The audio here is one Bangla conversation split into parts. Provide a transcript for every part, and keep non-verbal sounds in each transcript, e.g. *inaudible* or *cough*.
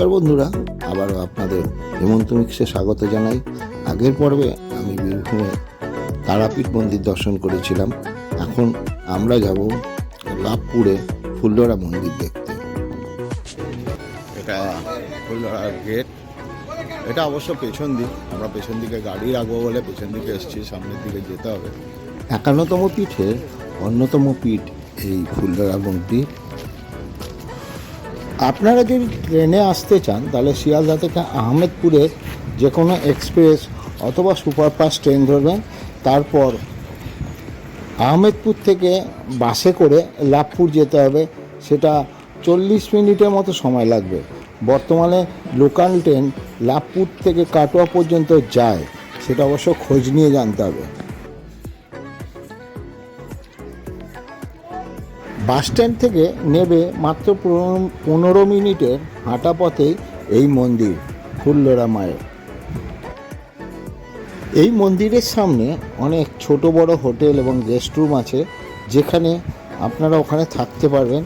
নমস্কার বন্ধুরা আবারও আপনাদের হেমন্ত মিক্সে স্বাগত জানাই। আগের পর্বে আমি বীরভূমে তারাপীঠ মন্দির দর্শন করেছিলাম। এখন আমরা যাব লাভপুরে ফুলডরা মন্দির দেখতে। এটা ফুলডরার গেট। এটা অবশ্য পেছন দিক। আমরা পেছন দিকে গাড়ি রাখব বলে পেছন দিকে এসেছি সামনের দিকে যেতে হবে। একান্নতম পীঠের অন্যতম পীঠ এই ফুলডরা মন্দির। আপনারা যদি ট্রেনে আসতে চান, তাহলে শিয়ালদা থেকে আহমেদপুরের যে কোনো এক্সপ্রেস অথবা সুপারফাস্ট ট্রেন ধরবেন। তারপর আহমেদপুর থেকে বাসে করে লাভপুর যেতে হবে। সেটা চল্লিশ মিনিটের মতো সময় লাগবে। বর্তমানে লোকাল ট্রেন লাভপুর থেকে কাটোয়া পর্যন্ত যায়। সেটা অবশ্য খোঁজ নিয়ে জানতে হবে। বাস স্ট্যান্ড থেকে নেবে মাত্র পনেরো- মিনিটের হাঁটা পথেই এই মন্দির, ফুল্লরা মায়ের। এই মন্দিরের সামনে অনেক ছোট বড় হোটেল এবং গেস্ট রুম আছে, যেখানে আপনারা ওখানে থাকতে পারবেন।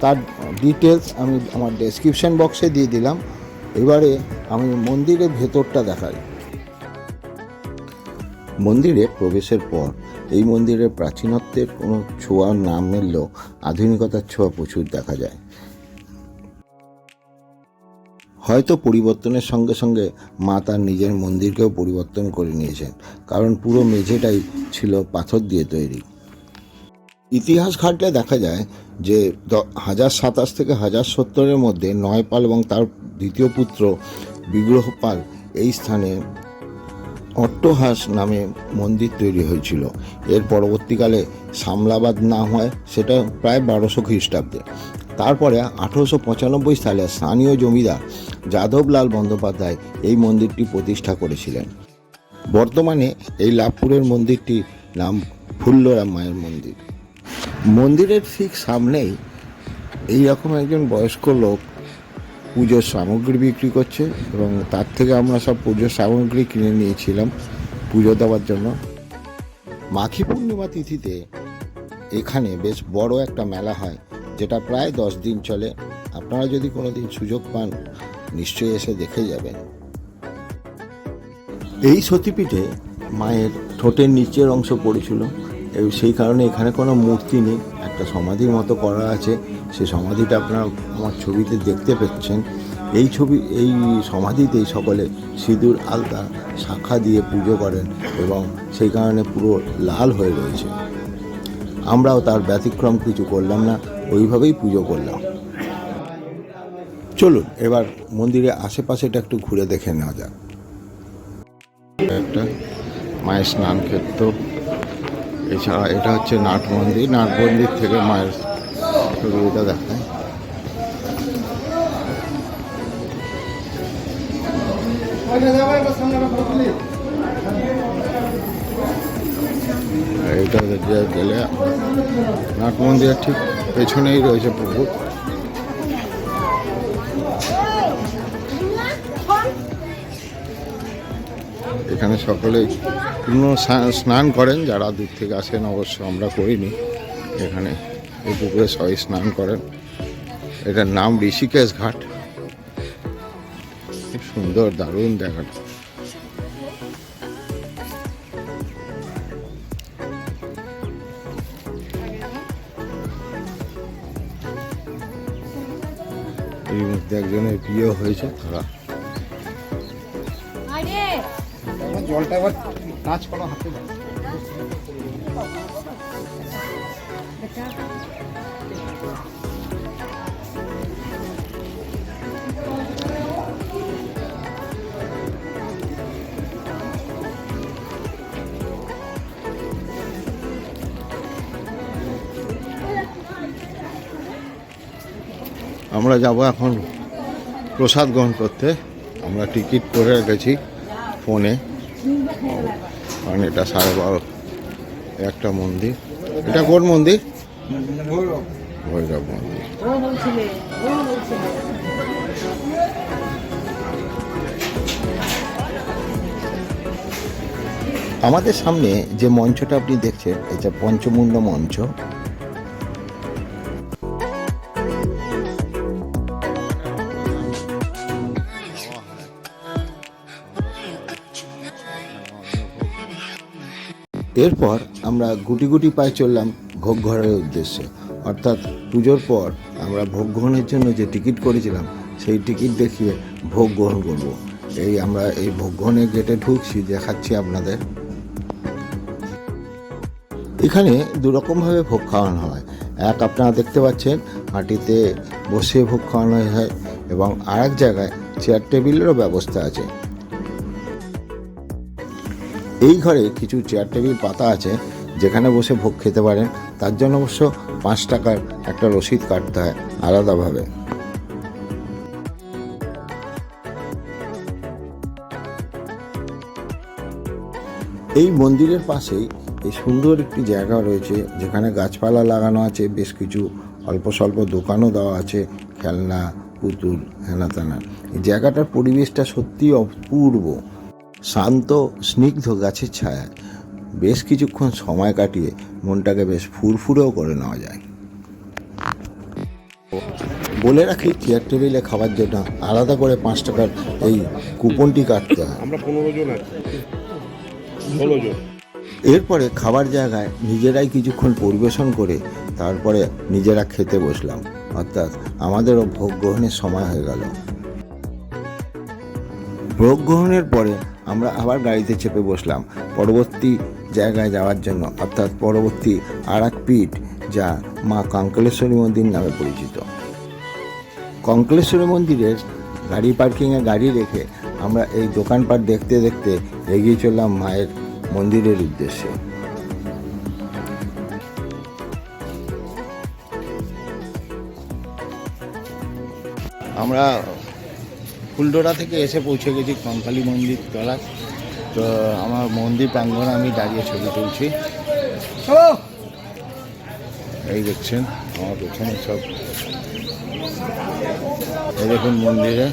তার ডিটেলস আমি আমার ডেসক্রিপশন বক্সে দিয়ে দিলাম। এবারে আমি মন্দিরের ভেতরটা দেখাই। মন্দিরে প্রবেশের পর এই মন্দিরের প্রাচীনত্বের কোনো ছোঁয়া না মিললেও আধুনিকতার ছোঁয়া প্রচুর দেখা যায়। হয়তো পরিবর্তনের সঙ্গে সঙ্গে মা তার নিজের মন্দিরকেও পরিবর্তন করে নিয়েছেন, কারণ পুরো মেঝেটাই ছিল পাথর দিয়ে তৈরি। ইতিহাস ঘাটলে দেখা যায় যে হাজার সাতাশ থেকে হাজার সত্তরের মধ্যে নয়পাল এবং তার দ্বিতীয় পুত্র বিগ্রহপাল এই স্থানে অট্টহাস নামে মন্দির তৈরি হয়েছিল। এর পরবর্তীকালে সামলাবাদ না হয়, সেটা প্রায় বারোশো খ্রিস্টাব্দে। তারপরে আঠেরোশো পঁচানব্বই সালে স্থানীয় জমিদার যাদবলাল বন্দ্যোপাধ্যায় এই মন্দিরটি প্রতিষ্ঠা করেছিলেন। বর্তমানে এই লাভপুরের মন্দিরটি নাম ফুল্লরা মায়ের মন্দির। মন্দিরের ঠিক সামনেই এই রকম একজন বয়স্ক লোক পুজোর সামগ্রী বিক্রি করছে এবং তার থেকে আমরা সব পুজোর সামগ্রী কিনে নিয়েছিলাম পুজো দেওয়ার জন্য। মাখি পূর্ণিমা তিথিতে এখানে বেশ বড় একটা মেলা হয়, যেটা প্রায় দশ দিন চলে। আপনারা যদি কোনো দিন সুযোগ পান, নিশ্চয়ই এসে দেখে যাবেন। এই সতীপীঠে মায়ের ঠোঁটের নিচের অংশ পড়েছিল। সেই কারণে এখানে কোনো মূর্তি নেই। একটা সমাধির মতো করা আছে। সেই সমাধিটা আপনারা আমার ছবিতে দেখতে পাচ্ছেন এই ছবি, এই সমাধিতেই সকলে সিঁদুর, আলতা, শাখা দিয়ে পুজো করেন এবং সেই কারণে পুরো লাল হয়ে রয়েছে। আমরাও তার ব্যতিক্রম কিছু করলাম না, ওইভাবেই পুজো করলাম। চলুন, এবার মন্দিরের আশেপাশেটা একটু ঘুরে দেখে নেওয়া যাক। একটা মায়ের স্নান ক্ষেত্র। এছাড়া এটা হচ্ছে নাট মন্দির। নাট মন্দির থেকে মায়ের ছবিটা দেখায়। এইটা যে গেলে নাট মন্দিরের ঠিক পেছনেই রয়েছে পুকুর। এখানে সকলে স্না- স্নান করেন যারা দূর থেকে আসেন অবশ্য আমরা করিনি। এখানে এই পুকুরে সবাই স্নান করেন। এটার নাম ঋষিকেশ ঘাট। খুব সুন্দর দারুণ দেখাটা। এর মধ্যে একজনের বিয়ে হয়েছে তারা। জলটা করো হাতে আমরা যাব এখন প্রসাদ গ্রহণ করতে। আমরা টিকিট করে রেখেছি ফোনে। কারণ এটা সাড়ে বারো। একটা মন্দির। এটা কোন মন্দির? ভৈরব মন্দির। আমাদের সামনে যে মঞ্চটা আপনি দেখছেন, এটা পঞ্চমুণ্ড মঞ্চ। এরপর আমরা গুটি গুটি পায়ে চললাম ভোগ ঘরের উদ্দেশ্যে। অর্থাৎ পুজোর পর আমরা ভোগ গ্রহণের জন্য যে টিকিট করেছিলাম, সেই টিকিট দেখিয়ে ভোগ গ্রহণ করব। এই আমরা এই ভোগ গ্রহণের গেটে ঢুকছি, দেখাচ্ছি আপনাদের। এখানে দুরকমভাবে ভোগ খাওয়ানো হয়। এক আপনারা দেখতে পাচ্ছেন, মাটিতে বসে ভোগ খাওয়ানো হয় এবং আরেক জায়গায় চেয়ার টেবিলেরও ব্যবস্থা আছে। এই ঘরে কিছু চেয়ার টেবিল পাতা আছে, যেখানে বসে ভোগ খেতে পারেন। তার জন্য অবশ্য পাঁচ টাকার একটা রসিদ কাটতে হয়, আলাদাভাবে। এই মন্দিরের পাশেই এই সুন্দর একটি জায়গা রয়েছে, যেখানে গাছপালা লাগানো আছে, বেশ কিছু অল্প স্বল্প দোকানও দেওয়া আছে, খেলনা, পুতুল হেনা তেনা এই জায়গাটার পরিবেশটা সত্যি অপূর্ব। শান্ত স্নিগ্ধ গাছের ছায়ায় বেশ কিছুক্ষণ সময় কাটিয়ে মনটাকে বেশ ফুরফুরেও করে নেওয়া যায়। বলে রাখি চেয়ার টেবিলে খাবার জন্য আলাদা করে পাঁচ টাকার এই কুপনটি কাটতে হয়। আমরা পনেরো জন ষোলো জন। এরপরে খাবার জায়গায় নিজেরাই কিছুক্ষণ পরিবেশন করে তারপরে নিজেরা খেতে বসলাম। অর্থাৎ আমাদেরও ভোগ গ্রহণের সময় হয়ে গেল। ভোগ গ্রহণের পরে আমরা আবার গাড়িতে চেপে বসলাম। পরবর্তী জায়গায় যাওয়ার জন্য, অর্থাৎ পরবর্তী আর পীঠ যা মা কঙ্কলেশ্বরী মন্দির নামে পরিচিত। কঙ্কলেশ্বরী মন্দিরের গাড়ি পার্কিংয়ে গাড়ি রেখে আমরা এই দোকানপাট দেখতে দেখতে এগিয়ে চললাম মায়ের মন্দিরের উদ্দেশ্যে। আমরা ফুলডোরা থেকে এসে পৌঁছে গেছি কঙ্কালী মন্দির তলা তো আমার মন্দির প্রাঙ্গণে আমি দাঁড়িয়ে ছবি তুলছি। এই দেখছেন আমার পেছনে সব। এই দেখুন মন্দিরে।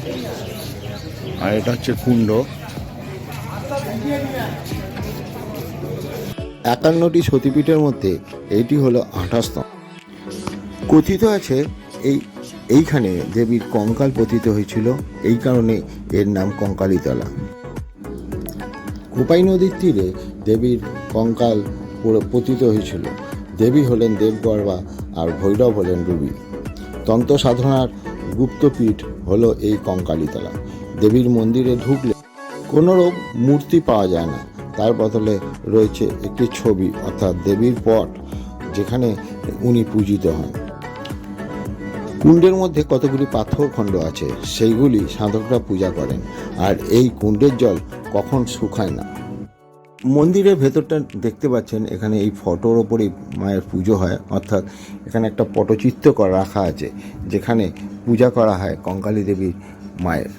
আর এটা হচ্ছে কুণ্ড। একান্নটি সতীপীঠের মধ্যে এইটি হলো আঠাশতম। কথিত আছে এই, এইখানে দেবীর কঙ্কাল পতিত হয়েছিল, এই কারণে এর নাম কঙ্কালীতলা। কোপাই নদীর তীরে দেবীর কঙ্কাল পতিত হয়েছিল। দেবী হলেন দেবগর্বা আর ভৈরব হলেন রুবি। তন্ত্র সাধনার গুপ্তপীঠ হলো এই কঙ্কালীতলা। দেবীর মন্দিরে ঢুকলে কোনো রূপ মূর্তি পাওয়া যায় না। তার বদলে রয়েছে একটি ছবি, অর্থাৎ দেবীর পট, যেখানে উনি পূজিত হন। কুণ্ডের মধ্যে কতগুলি পাথর খণ্ড আছে, সেইগুলি সাধকরা পূজা করেন। আর এই কুণ্ডের জল কখন শুকায় না। মন্দিরের ভেতরটা দেখতে পাচ্ছেন, এখানে এই ফটোর ওপরেই মায়ের পুজো হয়। অর্থাৎ এখানে একটা পটচিত্র রাখা আছে, যেখানে পূজা করা হয় কঙ্কালী দেবীর মায়ের।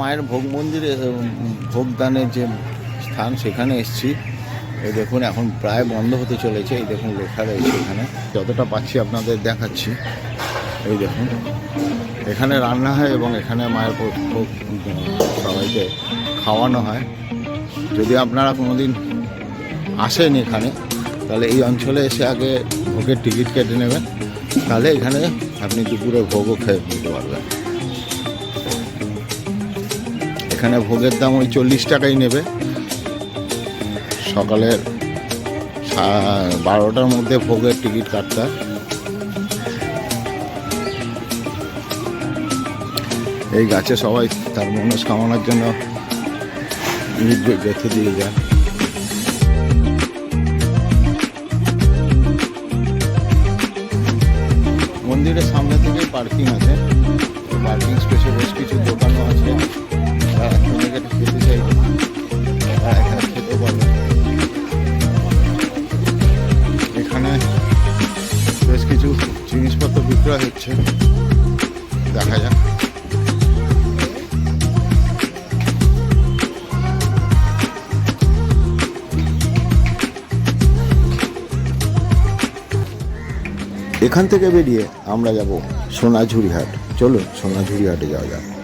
মায়ের ভোগ মন্দিরে ভোগদানের যে স্থান, সেখানে এসেছি। এই দেখুন, এখন প্রায় বন্ধ হতে চলেছে। এই দেখুন, লেখা রয়েছে এখানে। যতটা পাচ্ছি আপনাদের দেখাচ্ছি। এই দেখুন, এখানে রান্না হয় এবং এখানে মায়ের ভোগ সবাইকে খাওয়ানো হয়। যদি আপনারা কোনোদিন আসেন এখানে, তাহলে এই অঞ্চলে এসে আগে ভোগের টিকিট কেটে নেবেন। তাহলে এখানে আপনি দুপুরে ভোগও খেয়ে নিতে পারবেন। এখানে ভোগের দাম ওই চল্লিশ টাকাই নেবে। সকালের বারোটার মধ্যে ভোগের টিকিট কাটতে। এই গাছে সবাই তার মনস্কামনার জন্য রেখে দিয়ে যান মন্দিরের সামনে থেকেই পার্কিং আছে। পার্কিং স্পেসে বেশ কিছু দোকানও আছে। এখানে বেশ কিছু জিনিসপত্র বিক্রয় হচ্ছে। দেখা যাক। এখান থেকে বেরিয়ে আমরা যাব সোনাঝুরি হাট চলুন সোনাঝুরি হাটে যাওয়া যাক।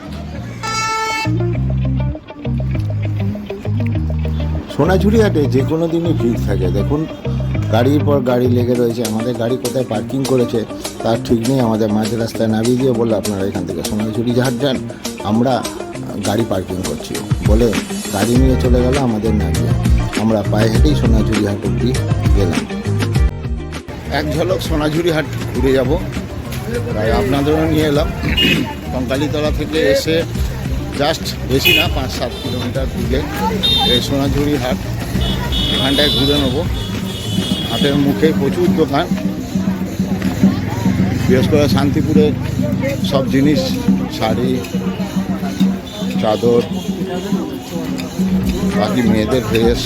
সোনাঝুরি হাটে যে কোনো দিনই ভিড় থাকে। দেখুন, গাড়ির পর গাড়ি লেগে রয়েছে। আমাদের গাড়ি কোথায় পার্কিং করেছে, তার ঠিক নেই। আমাদের মাঝ রাস্তায় নামিয়ে দিয়ে বলল, আপনারা এখান থেকে সোনাঝুরি হাট যান। আমরা গাড়ি পার্কিং করছি। বলে গাড়ি নিয়ে চলে গেল আমাদের নামিয়ে আমরা পায়ে হেঁটেই সোনাঝুরি হাট অব্দি গেলাম। এক ঝলক সোনাঝুরি হাট ঘুরে যাব। তাই আপনাদেরও নিয়ে এলাম। *clears throat* কঙ্কালীতলা থেকে এসে জাস্ট বেশি না, পাঁচ সাত কিলোমিটার দিকে এই সোনাঝুরি হাট, এখানটায় ঘুরে নেব। হাটের মুখে প্রচুর দোকান। বিশেষ করে শান্তিপুরে সব জিনিস, শাড়ি, চাদর, বাকি মেয়েদের ড্রেস।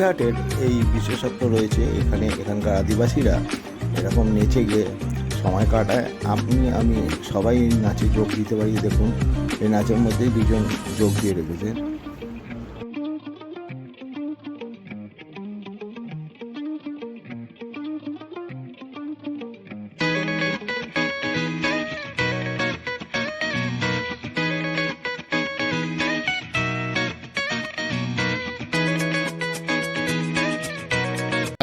হাটের এই বিশেষত্ব রয়েছে। এখানে এখানকার আদিবাসীরা এরকম নেচে গিয়ে সময় কাটায়। আপনি আমি সবাই নাচে যোগ দিতে পারি। দেখুন, এই নাচের মধ্যেই দুজন যোগ দিয়ে রেখেছে।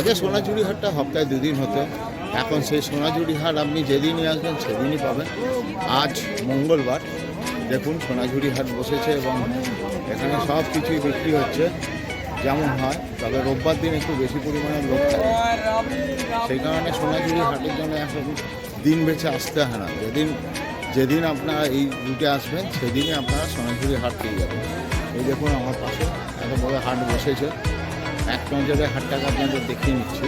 আগে সোনাঝুরি হাটটা সপ্তাহে দুদিন হতো। এখন সেই সোনাঝুরি হাট আপনি যেদিনই আসবেন সেদিনই পাবেন। আজ মঙ্গলবার। দেখুন সোনাঝুরি হাট বসেছে এবং এখানে সব কিছুই বিক্রি হচ্ছে। যেমন হয়, তবে রোববার দিন একটু বেশি পরিমাণে লোক থাকে। সেই কারণে সোনাঝুরি হাটের জন্য এখন দিন বেছে আসতে হয় না। যেদিন যেদিন আপনারা এই রুটে আসবেন, সেদিনই আপনারা সোনাঝুরি হাট পেয়ে যাবেন। এই দেখুন আমার পাশে এত বড় হাট বসেছে। এক নজরে হাটটাকে আপনাদের দেখিয়ে নিচ্ছি।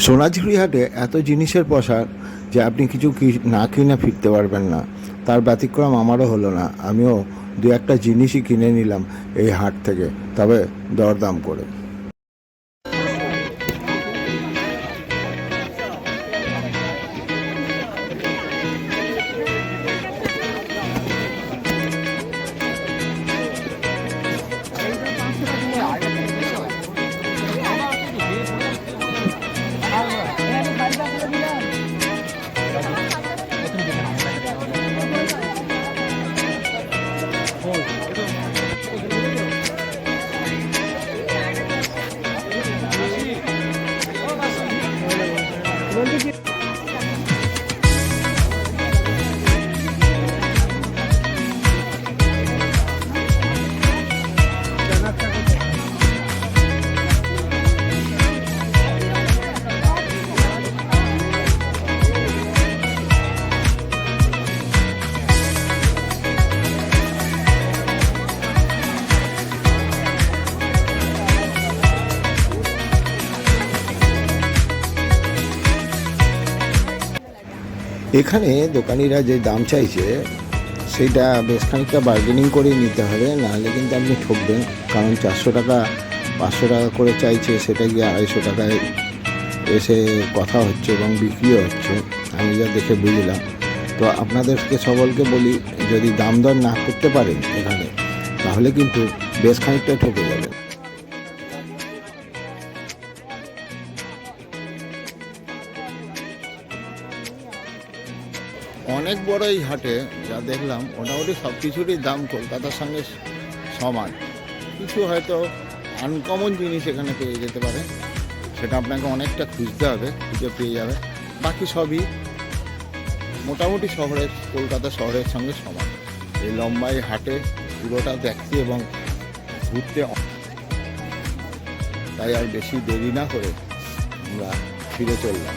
সোনাঝুরি হাটে এত জিনিসের প্রসার যে আপনি কিছু কি- না কিনে ফিরতে পারবেন না। তার ব্যতিক্রম আমারও হলো না। আমিও দু একটা জিনিসই কিনে নিলাম এই হাট থেকে, তবে দরদাম করে। এখানে দোকানিরা যে দাম চাইছে, সেটা বেশ খানিকটা বার্গেনিং করে নিতে হবে, নাহলে কিন্তু আপনি ঠকবেন। কারণ চারশো টাকা, পাঁচশো টাকা করে চাইছে, সেটা গিয়ে আড়াইশো টাকায় এসে কথা হচ্ছে এবং বিক্রিও হচ্ছে। আমি যা দেখে বুঝলাম। তো আপনাদেরকে সকলকে বলি, যদি দাম দর না করতে পারেন এখানে, তাহলে কিন্তু বেশ খানিকটা ঠকে যাবেন অনেক বড় এই হাটে যা দেখলাম, মোটামুটি সব কিছুরই দাম কলকাতার সঙ্গে সমান। কিছু হয়তো আনকমন জিনিস এখানে পেয়ে যেতে পারে, সেটা আপনাকে অনেকটা খুঁজতে হবে, খুঁজে পেয়ে যাবে। বাকি সবই মোটামুটি শহরের, কলকাতা শহরের সঙ্গে সমান। এই লম্বাই হাটে পুরোটা দেখতে এবং ঘুরতে তাই আর বেশি দেরি না করে আমরা ফিরে চললাম।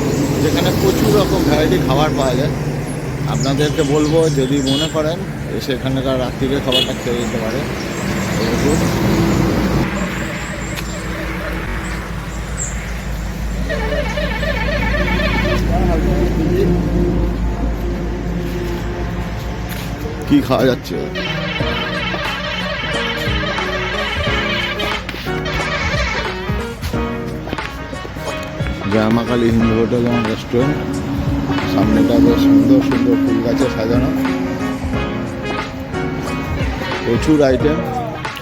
যেখানে প্রচুর রকম ভ্যারাইটি খাবার পাওয়া যায়। আপনাদেরকে বলব, যদি মনে করেন এসে এখানকার রাত্রিরে খাবারটা খেয়ে যেতে পারে। কি খাওয়া যাচ্ছে? জামাকালী হিন্দু হোটেল এবং রেস্টুরেন্ট। সামনেটা বেশ সুন্দর সুন্দর ফুল গাছে সাজানো। প্রচুর আইটেম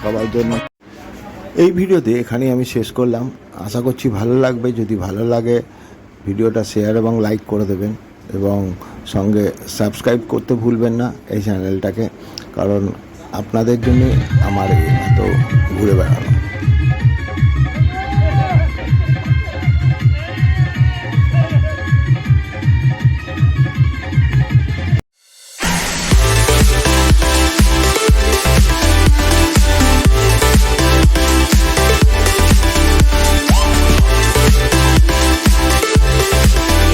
সবার জন্য। এই ভিডিওতে এখানেই আমি শেষ করলাম। আশা করছি ভালো লাগবে। যদি ভালো লাগে, ভিডিওটা শেয়ার এবং লাইক করে দেবেন এবং সঙ্গে সাবস্ক্রাইব করতে ভুলবেন না এই চ্যানেলটাকে কারণ আপনাদের জন্যই আমার এত ঘুরে বেড়ানো।